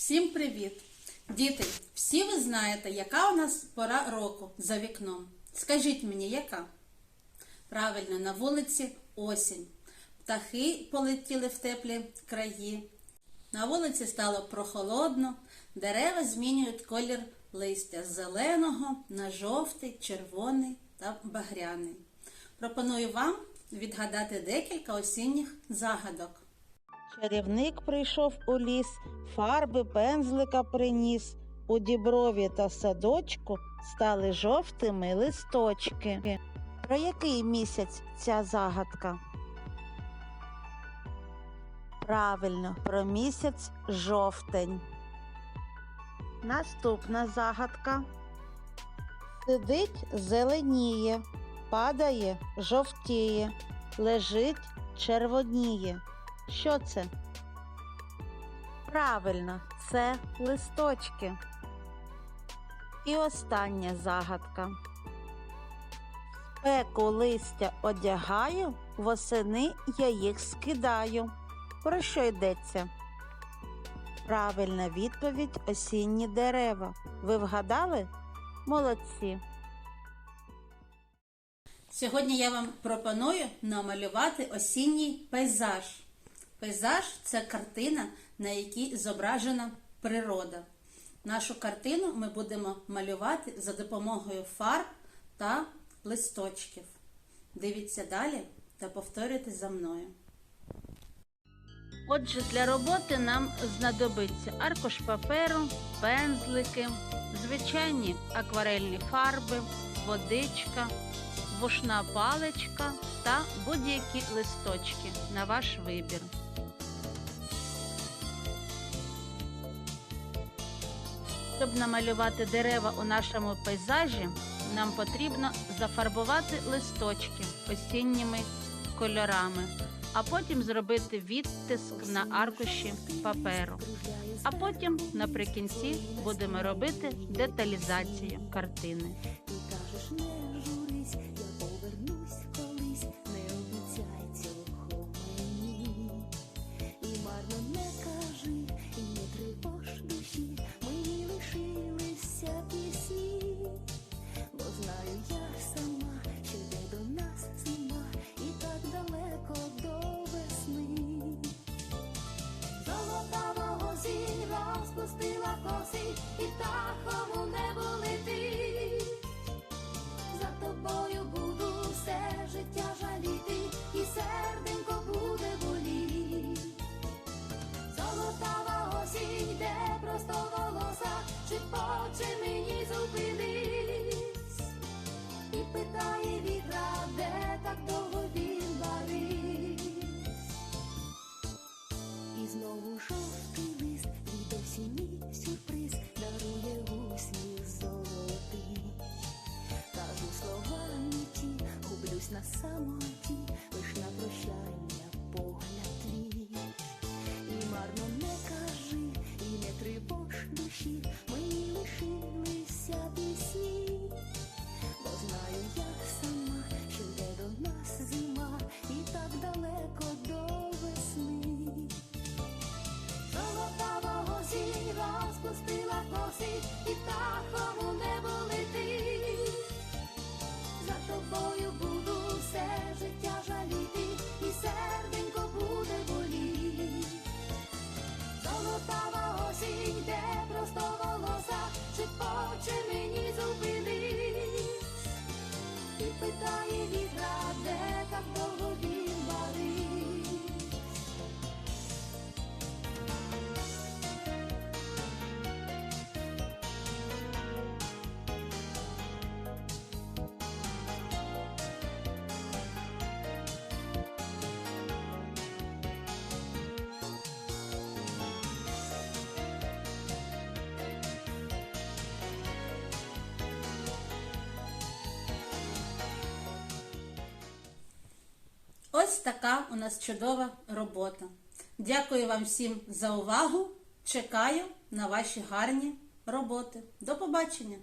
Всім привіт! Діти, всі ви знаєте, яка у нас пора року за вікном. Скажіть мені, яка? Правильно, на вулиці осінь. Птахи полетіли в теплі краї. На вулиці стало прохолодно, дерева змінюють колір листя з зеленого на жовтий, червоний та багряний. Пропоную вам відгадати декілька осінніх загадок. Чарівник прийшов у ліс, фарби пензлика приніс. У діброві та садочку стали жовтими листочки. Про який місяць ця загадка? Правильно, про місяць жовтень. Наступна загадка. Сидить зеленіє, падає жовтіє, лежить червоніє. Що це? Правильно, це листочки. І остання загадка. Спеку листя одягаю, восени я їх скидаю. Про що йдеться? Правильна відповідь осінні дерева. Ви вгадали? Молодці. Сьогодні я вам пропоную намалювати осінній пейзаж. Пейзаж це картина, на якій зображена природа. Нашу картину ми будемо малювати за допомогою фарб та листочків. Дивіться далі та повторюйте за мною. Отже, для роботи нам знадобиться аркуш паперу, пензлики, звичайні акварельні фарби, водичка, вушна паличка та будь-які листочки на ваш вибір. Щоб намалювати дерева у нашому пейзажі, нам потрібно зафарбувати листочки осінніми кольорами, а потім зробити відтиск на аркуші паперу. А потім наприкінці будемо робити деталізацію картини. Розпустила коси, і птахом у небо летить. За тобою буду все життя жаліти, і серденько буде боліть. Золотава осінь йде просто волоса, чи хоче питає вітра, де так довго він барись. І знову жовтий лист від осінній сюрприз дарує усміх золотий. Кажу слова не ті, гублюсь на самоті, лиш на прощання погляд коси, і птахом Ось така у нас чудова робота. Дякую вам всім за увагу. Чекаю на ваші гарні роботи. До побачення!